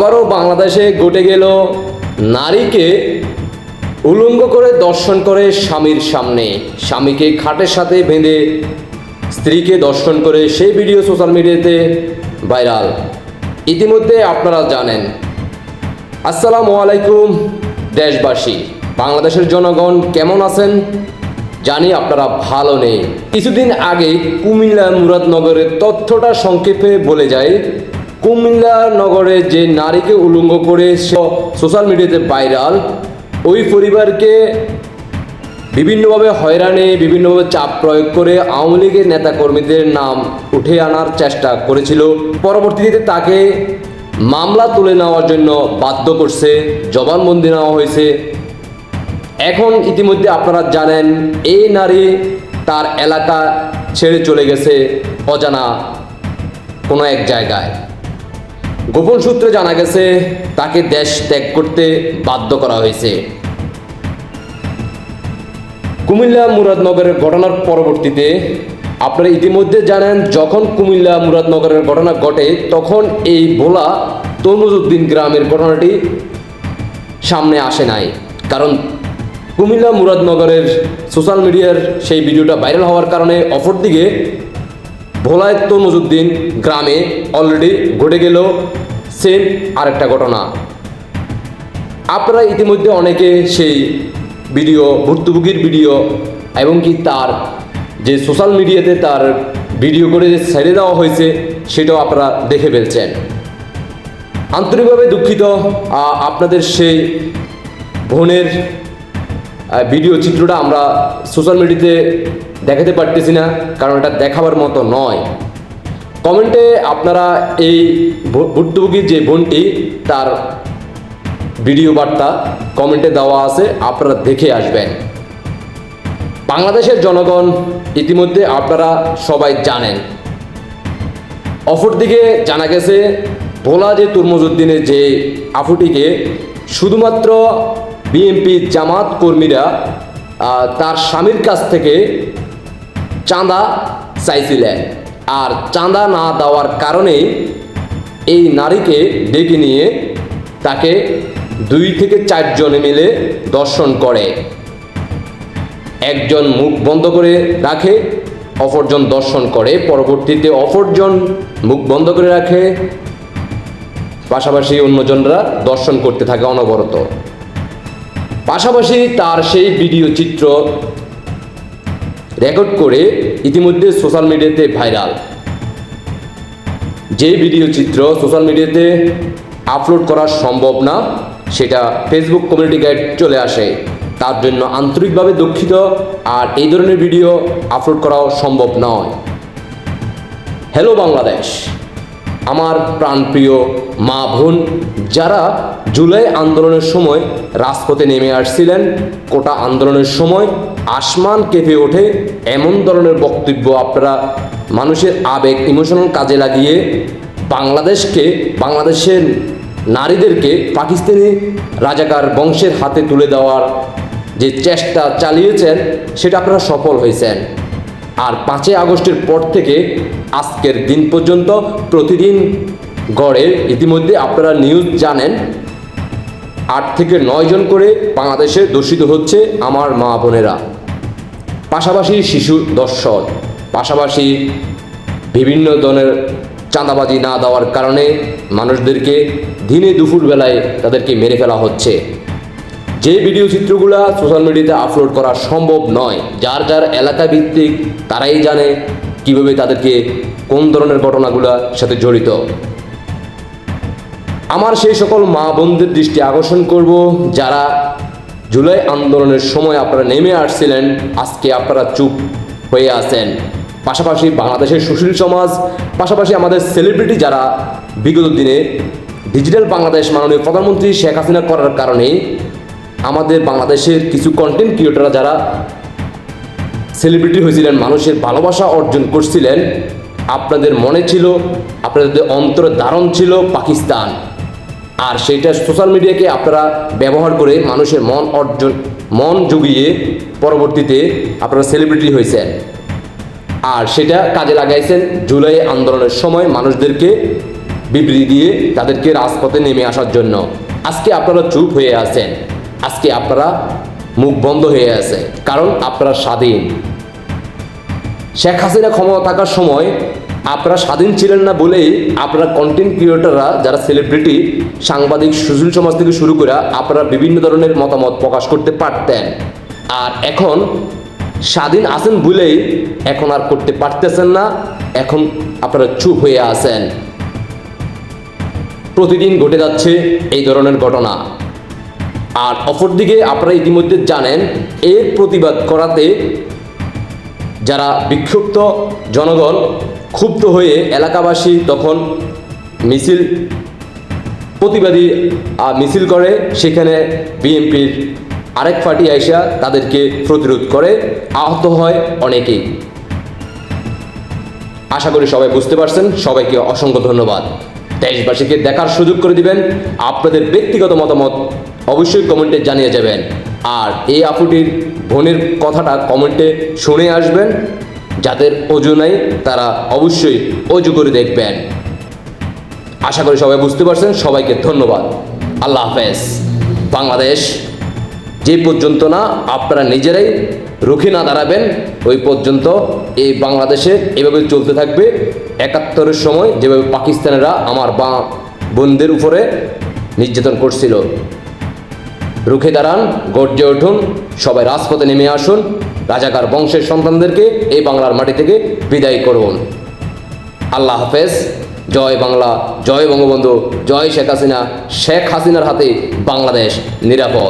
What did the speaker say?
আবারও বাংলাদেশে ঘটে গেল নারীকে উলঙ্গ করে দর্শন করে স্বামীর সামনে। স্বামীকে খাটের সাথে বেঁধে স্ত্রীকে দর্শন করে সেই ভিডিও সোশ্যাল মিডিয়াতে ভাইরাল। ইতিমধ্যে আপনারা জানেন। আসসালামু আলাইকুম, দেশবাসী। বাংলাদেশের জনগণ কেমন আছেন? জানি আপনারা ভালো নেই। কিছুদিন আগে কুমিল্লা মুরাদনগরের তথ্যটা সংক্ষেপে বলে যায় কুমিল্লা নগরে যে নারীকে উলঙ্গ করে সোশ্যাল মিডিয়াতে ভাইরাল, ওই পরিবারকে বিভিন্নভাবে হয়রানি, বিভিন্নভাবে চাপ প্রয়োগ করে আওয়ামী লীগের নেতাকর্মীদের নাম উঠে আনার চেষ্টা করেছিল। পরবর্তীতে তাকে মামলা তুলে নেওয়ার জন্য বাধ্য করছে, জবানবন্দি নেওয়া হয়েছে। এখন ইতিমধ্যে আপনারা জানেন, এই নারী তার এলাকা ছেড়ে চলে গেছে অজানা কোনো এক জায়গায়। গোপন সূত্রে জানা গেছে, তাকে দেশ ত্যাগ করতে বাধ্য করা হয়েছে। কুমিল্লা মুরাদনগরের ঘটনার পরবর্তীতে আপনারা ইতিমধ্যে জানেন, যখন কুমিল্লা মুরাদনগরের ঘটনা ঘটে, তখন এই ভোলা তরমুজউদ্দিন গ্রামের ঘটনাটি সামনে আসে নাই। কারণ কুমিল্লা মুরাদনগরের সোশ্যাল মিডিয়ার সেই ভিডিওটা ভাইরাল হওয়ার কারণে অপরদিকে ভোলায় তরমুজউদ্দিন গ্রামে অলরেডি ঘটে গেল সেম আরেকটা ঘটনা। আপনারা ইতিমধ্যে অনেকে সেই ভিডিও, ভুক্তভোগীর ভিডিও এবং কি তার যে সোশ্যাল মিডিয়াতে তার ভিডিও করে যে ছেড়ে দেওয়া হয়েছে, সেটাও আপনারা দেখে ফেলছেন। আন্তরিকভাবে দুঃখিত আপনাদের সেই বোনের ভিডিও চিত্রটা আমরা সোশ্যাল মিডিয়াতে দেখাতে পারতেছি না, কারণ এটা দেখাবার মতো নয়। কমেন্টে আপনারা এই ভু- ভুক্তভোগীর যে বোনটি, তার ভিডিও বার্তা কমেন্টে দেওয়া আছে, আপনারা দেখে আসবেন। বাংলাদেশের জনগণ ইতিমধ্যে আপনারা সবাই জানেন। অপরদিকে জানা গেছে, ভোলা যে তুরমুজউদ্দিনের যে আফুটিকে, শুধুমাত্র বিএনপি জামাত কর্মীরা তার স্বামীর কাছ থেকে চাঁদা চাইছিলেন। আর চাঁদা না দেওয়ার কারণেই এই নারীকে ডেকে নিয়ে তাকে দুই থেকে চারজনে মিলে দর্শন করে। একজন মুখ বন্ধ করে রাখে, অপরজন দর্শন করে। পরবর্তীতে অপরজন মুখ বন্ধ করে রাখে, পাশাপাশি অন্যজনরা দর্শন করতে থাকে অনবরত। পাশাপাশি তার সেই ভিডিও চিত্র রেকর্ড করে ইতিমধ্যে সোশ্যাল মিডিয়াতে ভাইরাল যে ভিডিও চিত্র সোশ্যাল মিডিয়াতে আপলোড করা সম্ভব না, সেটা ফেসবুক কমিউনিটি গাইড চলে আসে। তার জন্য আন্তরিকভাবে দুঃখিত, আর এই ধরনের ভিডিও আপলোড করাও সম্ভব নয়। হ্যালো বাংলাদেশ আমার প্রাণপ্রিয় মা বোন, যারা জুলাই আন্দোলনের সময় রাজপথে নেমে আসছিলেন। কোটা আন্দোলনের সময় আসমান কেঁপে ওঠে এমন ধরনের বক্তব্য আপনারা মানুষের আবেগ ইমোশনাল কাজে লাগিয়ে বাংলাদেশকে, বাংলাদেশের নারীদেরকে পাকিস্তানি রাজাকার বংশের হাতে তুলে দেওয়ার যে চেষ্টা চালিয়েছেন, সেটা আপনারা সফল হয়েছেন। আর পাঁচই আগস্টের পর থেকে আজকের দিন পর্যন্ত প্রতিদিন গড়ে ইতিমধ্যে আপনারা নিউজ জানেন আট থেকে নয় জন করে বাংলাদেশে দূষিত হচ্ছে আমার মা বোনেরা। পাশাপাশি শিশু দর্শন, পাশাপাশি বিভিন্ন ধরনের চাঁদাবাজি না দেওয়ার কারণে মানুষদেরকে দিনে দুপুর বেলায় তাদেরকে মেরে ফেলা হচ্ছে। যে ভিডিও চিত্রগুলা সোশ্যাল মিডিয়াতে আপলোড করা সম্ভব নয়, যার যার এলাকা ভিত্তিক তারাই জানে কীভাবে তাদেরকে কোন ধরনের ঘটনাগুলোর সাথে জড়িত। আমার সেই সকল মা বোনদের দৃষ্টি আকর্ষণ করব, যারা জুলাই আন্দোলনের সময় আপনারা নেমে আসছিলেন, আজকে আপনারা চুপ হয়ে আছেন। পাশাপাশি বাংলাদেশের সুশীল সমাজ, পাশাপাশি আমাদের সেলিব্রিটি যারা বিগত দিনে ডিজিটাল বাংলাদেশ মাননীয় প্রধানমন্ত্রী শেখ হাসিনা করার কারণে আমাদের বাংলাদেশের কিছু কন্টেন্ট ক্রিয়েটররা যারা সেলিব্রিটি হয়েছিলেন, মানুষের ভালোবাসা অর্জন করছিলেন, আপনাদের মনে ছিল, আপনাদের অন্তরে ধারণ ছিল পাকিস্তান। আর সেইটা সোশ্যাল মিডিয়াকে আপনারা ব্যবহার করে মানুষের মন অর্জন, মন জুগিয়ে পরবর্তীতে আপনারা সেলিব্রিটি হয়েছেন। আর সেটা কাজে লাগাইছেন জুলাই আন্দোলনের সময় মানুষদেরকে বিবৃতি দিয়ে তাদেরকে রাজপথে নেমে আসার জন্য। আজকে আপনারা চুপ হয়ে আছেন। আজকে আপনারা মুখ বন্ধ হয়ে আছে কারণ আপনারা স্বাধীন। শেখ হাসিনা ক্ষমতা থাকার সময় আপনারা স্বাধীন ছিলেন না বলেই আপনারা কন্টেন্ট ক্রিয়েটররা যারা সেলিব্রিটি সাংবাদিক সুশীল সমাজ থেকে শুরু করে আপনারা বিভিন্ন ধরনের মতামত প্রকাশ করতে পারতেন। আর এখন স্বাধীন আছেন বলেই এখন আর করতে পারতেছেন না, এখন আপনারা চুপ হয়ে আছেন। প্রতিদিন ঘটে যাচ্ছে এই ধরনের ঘটনা। আর অপরদিকে আপনারা ইতিমধ্যে জানেন, এর প্রতিবাদ করাতে যারা বিক্ষুব্ধ জনগণ ক্ষুব্ধ হয়ে এলাকাবাসী তখন মিছিল প্রতিবাদী মিছিল করে। সেখানে বিএনপির আরেক পার্টি আইসা তাদেরকে প্রতিরোধ করে। আহত হয় অনেকেই। আশা করি সবাই বুঝতে পারছেন। সবাইকে অসংখ্য ধন্যবাদ। দেশবাসীকে দেখার সুযোগ করে দিবেন। আপনাদের ব্যক্তিগত মতামত অবশ্যই কমেন্টে জানিয়ে যাবেন। আর এই আপুটির বোনের কথাটা কমেন্টে শুনে আসবেন। যাদের অজু নাই, তারা অবশ্যই অজু করে দেখবেন। আশা করি সবাই বুঝতে পারছেন, সবাইকে ধন্যবাদ। আল্লাহ হাফেজ। বাংলাদেশ যে পর্যন্ত না আপনারা নিজেরাই রুখে না দাঁড়াবেন, ওই পর্যন্ত এই বাংলাদেশে এভাবে চলতে থাকবে। একাত্তরের সময় যেভাবে পাকিস্তানেরা আমার বা বোনদের উপরে নির্যাতন করছিল। রুখে দাঁড়ান, গর্জে উঠুন, সবাই রাজপথে নেমে আসুন। রাজাকার বংশের সন্তানদেরকে এই বাংলার মাটি থেকে বিদায় করুন। আল্লাহ হাফেজ। জয় বাংলা, জয় বঙ্গবন্ধু, জয় শেখ হাসিনা। শেখ হাসিনার হাতে বাংলাদেশ নিরাপদ।